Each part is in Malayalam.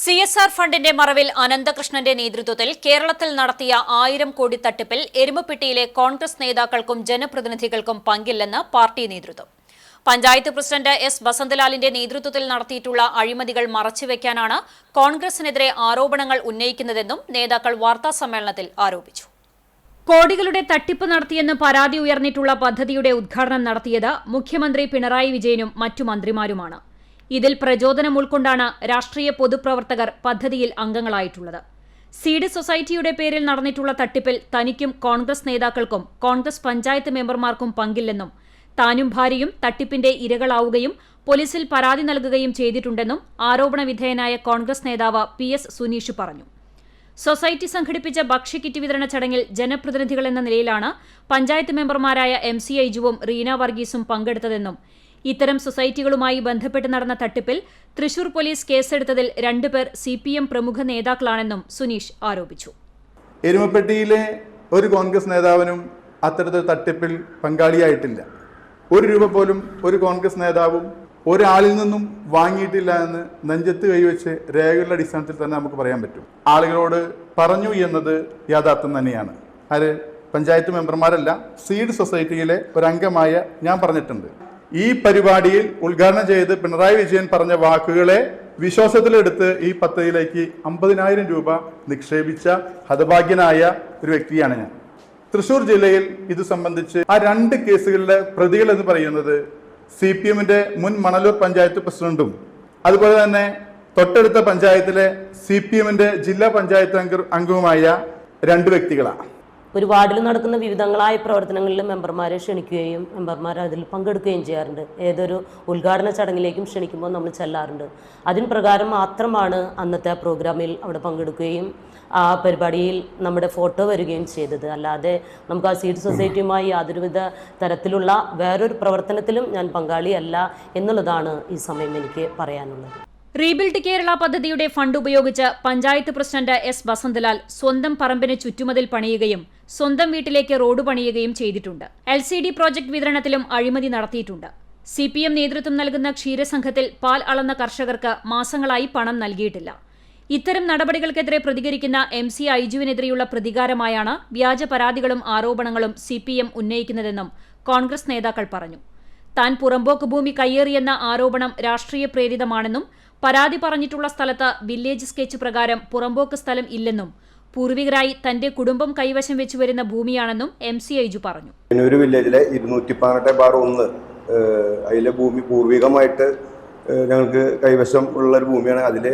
സി എസ് ആർ ഫണ്ടിന്റെ മറവിൽ അനന്തകൃഷ്ണന്റെ നേതൃത്വത്തിൽ കേരളത്തിൽ നടത്തിയ ആയിരം കോടി തട്ടിപ്പിൽ എരുമപ്പെട്ടിയിലെ കോൺഗ്രസ് നേതാക്കൾക്കും ജനപ്രതിനിധികൾക്കും പങ്കില്ലെന്ന് പാർട്ടി നേതൃത്വം. പഞ്ചായത്ത് പ്രസിഡന്റ് എസ് വസന്തലാലിന്റെ നേതൃത്വത്തിൽ നടത്തിയിട്ടുള്ള അഴിമതികൾ മറച്ചുവെക്കാനാണ് കോൺഗ്രസിനെതിരെ ആരോപണങ്ങൾ ഉന്നയിക്കുന്നതെന്നും നേതാക്കൾ വാർത്താസമ്മേളനത്തിൽ ആരോപിച്ചു. കോടികളുടെ തട്ടിപ്പ് നടത്തിയെന്ന് പരാതി ഉയർന്നിട്ടുള്ള പദ്ധതിയുടെ ഉദ്ഘാടനം നടത്തിയത് മുഖ്യമന്ത്രി പിണറായി വിജയനും മറ്റു മന്ത്രിമാരുമാണ്. ഇതിൽ പ്രചോദനം ഉൾക്കൊണ്ടാണ് രാഷ്ട്രീയ പൊതുപ്രവർത്തകർ പദ്ധതിയിൽ അംഗങ്ങളായിട്ടുള്ളത്. സീഡ് സൊസൈറ്റിയുടെ പേരിൽ നടന്നിട്ടുള്ള തട്ടിപ്പിൽ തനിക്കും കോൺഗ്രസ് നേതാക്കൾക്കും കോൺഗ്രസ് പഞ്ചായത്ത് മെമ്പർമാർക്കും പങ്കില്ലെന്നും താനും ഭാര്യയും തട്ടിപ്പിന്റെ ഇരകളാവുകയും പോലീസിൽ പരാതി നൽകുകയും ചെയ്തിട്ടുണ്ടെന്നും ആരോപണ വിധേയനായ കോൺഗ്രസ് നേതാവ് പി എസ് സുനീഷ് പറഞ്ഞു. സൊസൈറ്റി സംഘടിപ്പിച്ച ഭക്ഷ്യക്കിറ്റ് വിതരണ ചടങ്ങിൽ ജനപ്രതിനിധികൾ എന്ന നിലയിലാണ് പഞ്ചായത്ത് മെമ്പർമാരായ എം സി ഐജുവും റീന വർഗീസും പങ്കെടുത്തതെന്നും ഇത്തരം സൊസൈറ്റികളുമായി ബന്ധപ്പെട്ട് നടന്ന തട്ടിപ്പിൽ തൃശൂർ പോലീസ് കേസെടുത്തതിൽ രണ്ടുപേർ സി പി എം പ്രമുഖ നേതാക്കളാണെന്നും സുനീഷ് ആരോപിച്ചു. എരുമപ്പെട്ടിയിലെ ഒരു കോൺഗ്രസ് നേതാവിനും അത്തരത്തിൽ തട്ടിപ്പിൽ പങ്കാളിയായിട്ടില്ല. ഒരു രൂപ പോലും ഒരു കോൺഗ്രസ് നേതാവും ഒരാളിൽ നിന്നും വാങ്ങിയിട്ടില്ല എന്ന് നെഞ്ചത്ത് കൈവച്ച് രേഖകളുടെ അടിസ്ഥാനത്തിൽ തന്നെ നമുക്ക് പറയാൻ പറ്റും. ആളുകളോട് പറഞ്ഞു എന്നത് യാഥാർത്ഥ്യം തന്നെയാണ്. അത് പഞ്ചായത്ത് മെമ്പർമാരല്ല സീഡ് സൊസൈറ്റിയിലെ ഒരംഗമായ ഞാൻ പറഞ്ഞിട്ടുണ്ട്. ഈ പരിപാടിയിൽ ഉദ്ഘാടനം ചെയ്ത് പിണറായി വിജയൻ പറഞ്ഞ വാക്കുകളെ വിശ്വാസത്തിലെടുത്ത് ഈ പദ്ധതിയിലേക്ക് അമ്പതിനായിരം രൂപ നിക്ഷേപിച്ച ഹതഭാഗ്യനായ ഒരു വ്യക്തിയാണ് ഞാൻ. തൃശൂർ ജില്ലയിൽ ഇത് സംബന്ധിച്ച് ആ രണ്ട് കേസുകളിലെ പ്രതികൾ എന്ന് പറയുന്നത് സി പി എമ്മിന്റെ മുൻ മണലൂർ പഞ്ചായത്ത് പ്രസിഡന്റും അതുപോലെ തന്നെ തൊട്ടടുത്ത പഞ്ചായത്തിലെ സി പി എമ്മിന്റെ ജില്ലാ പഞ്ചായത്ത് അംഗ അംഗവുമായ രണ്ട് വ്യക്തികളാണ്. ഒരു വാർഡിൽ നടക്കുന്ന വിവിധങ്ങളായ പ്രവർത്തനങ്ങളിൽ മെമ്പർമാരെ ക്ഷണിക്കുകയും മെമ്പർമാർ അതിൽ പങ്കെടുക്കുകയും ചെയ്യാറുണ്ട്. ഏതൊരു ഉദ്ഘാടന ചടങ്ങിലേക്കും ക്ഷണിക്കുമ്പോൾ നമ്മൾ ചെല്ലാറുണ്ട്. അതിന് പ്രകാരം മാത്രമാണ് അന്നത്തെ പ്രോഗ്രാമിൽ അവിടെ പങ്കെടുക്കുകയും ആ പരിപാടിയിൽ നമ്മുടെ ഫോട്ടോ വരികയും ചെയ്തത്. അല്ലാതെ നമുക്ക് ആ സീഡ് സൊസൈറ്റിയുമായി യാതൊരുവിധ തരത്തിലുള്ള വേറൊരു പ്രവർത്തനത്തിലും ഞാൻ പങ്കാളിയല്ല എന്നുള്ളതാണ് ഈ സമയം എനിക്ക് പറയാനുള്ളത്. റീബിൽഡ് കേരള പദ്ധതിയുടെ ഫണ്ട് ഉപയോഗിച്ച് പഞ്ചായത്ത് പ്രസിഡന്റ് എസ് വസന്തലാൽ സ്വന്തം പറമ്പിന് ചുറ്റുമതിൽ പണിയുകയും സ്വന്തം വീട്ടിലേക്ക് റോഡ് പണിയുകയും ചെയ്തിട്ടുണ്ട്. എൽ സി ഡി പ്രോജക്ട് വിതരണത്തിലും അഴിമതി നടത്തിയിട്ടുണ്ട്. സി പി എം നേതൃത്വം നൽകുന്ന ക്ഷീരസംഘത്തിൽ പാൽ അളന്ന കർഷകർക്ക് മാസങ്ങളായി പണം നൽകിയിട്ടില്ല. ഇത്തരം നടപടികൾക്കെതിരെ പ്രതികരിക്കുന്ന എം സി ഐജുവിനെതിരെയുള്ള പ്രതികാരമായാണ് വ്യാജ പരാതികളും ആരോപണങ്ങളും സി പി എം ഉന്നയിക്കുന്നതെന്നും കോൺഗ്രസ് നേതാക്കൾ പറഞ്ഞു. താൻ പുറമ്പോക്ക് ഭൂമി കയ്യേറിയെന്ന ആരോപണം രാഷ്ട്രീയ പ്രേരിതമാണെന്നും പരാതി പറഞ്ഞിട്ടുള്ള സ്ഥലത്ത് വില്ലേജ് സ്കെച്ച് പ്രകാരം പുറമ്പോക്ക് സ്ഥലം ഇല്ലെന്നും പൂർവികരായി തന്റെ കുടുംബം കൈവശം വെച്ചു വരുന്ന ഭൂമിയാണെന്നും എം സി ഐജു പറഞ്ഞു. വില്ലേജിലെ ഇരുന്നൂറ്റി പതിനെട്ട് ബാർ ഒന്ന് അതിലെ ഭൂമി പൂർവികമായിട്ട് ഞങ്ങൾക്ക് കൈവശം ഉള്ള ഒരു ഭൂമിയാണ് അതിൽ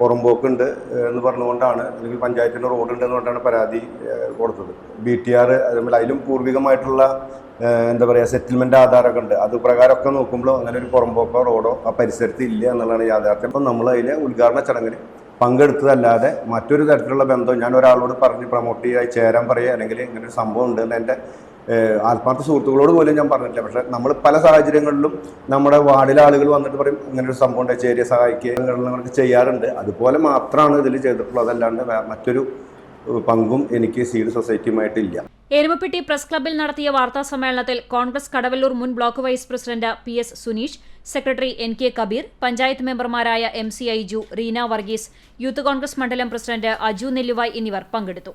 പുറമ്പോക്കുണ്ട് എന്ന് പറഞ്ഞുകൊണ്ടാണ് അല്ലെങ്കിൽ പഞ്ചായത്തിന്റെ റോഡ് ഉണ്ട് എന്നുകൊണ്ടാണ് പരാതി കൊടുത്തത്. ബി ടി ആർ അതുപോലെ അതിലും പൂർവികമായിട്ടുള്ള എന്താ പറയുക സെറ്റിൽമെന്റ് ആധാരമൊക്കെ ഉണ്ട്. അത് പ്രകാരമൊക്കെ നോക്കുമ്പോൾ അങ്ങനെ ഒരു പുറമ്പോക്കോ റോഡോ ആ പരിസരത്ത് ഇല്ല എന്നുള്ളതാണ് യാഥാർത്ഥ്യം. അപ്പം നമ്മൾ അതിലെ ഉദ്ഘാടന ചടങ്ങിൽ പങ്കെടുത്തതല്ലാതെ മറ്റൊരു തരത്തിലുള്ള ബന്ധം ഞാൻ ഒരാളോട് പറഞ്ഞ് പ്രൊമോട്ട് ചെയ്യുക ചേരാൻ പറയുക അല്ലെങ്കിൽ ഇങ്ങനെ ഒരു സംഭവം ഉണ്ട് എന്ന് എന്റെ ആത്മാർത്ഥ സുഹൃത്തുക്കളോട് പോലും ഞാൻ പറഞ്ഞിട്ടില്ല. പക്ഷേ നമ്മൾ പല സാഹചര്യങ്ങളിലും നമ്മുടെ വാർഡിലെ ആളുകൾ വന്നിട്ട് പറയും ഇങ്ങനെ ഒരു സംഭവം ഉണ്ട് ചേരിയെ സഹായിക്കുക ചെയ്യാറുണ്ട്. അതുപോലെ മാത്രമാണ് ഇതിൽ ചെയ്തിട്ടുള്ളത്. അതല്ലാണ്ട് മറ്റൊരു പങ്കും എനിക്ക് സീഡ് സൊസൈറ്റിയുമായിട്ടില്ല. എരുമപ്പെട്ടി പ്രസ് ക്ലബ്ബിൽ നടത്തിയ വാർത്താ സമ്മേളനത്തിൽ കോൺഗ്രസ് കടവല്ലൂർ മുൻ block vice president P S Suneesh secretary N K Kabeer panchayat മെമ്പർമാരായ M C Aiju Reena Varghese youth Congress മണ്ഡലം പ്രസിഡന്റ് അജു നെല്ലുവായ് എന്നിവർ പങ്കെടുത്തു.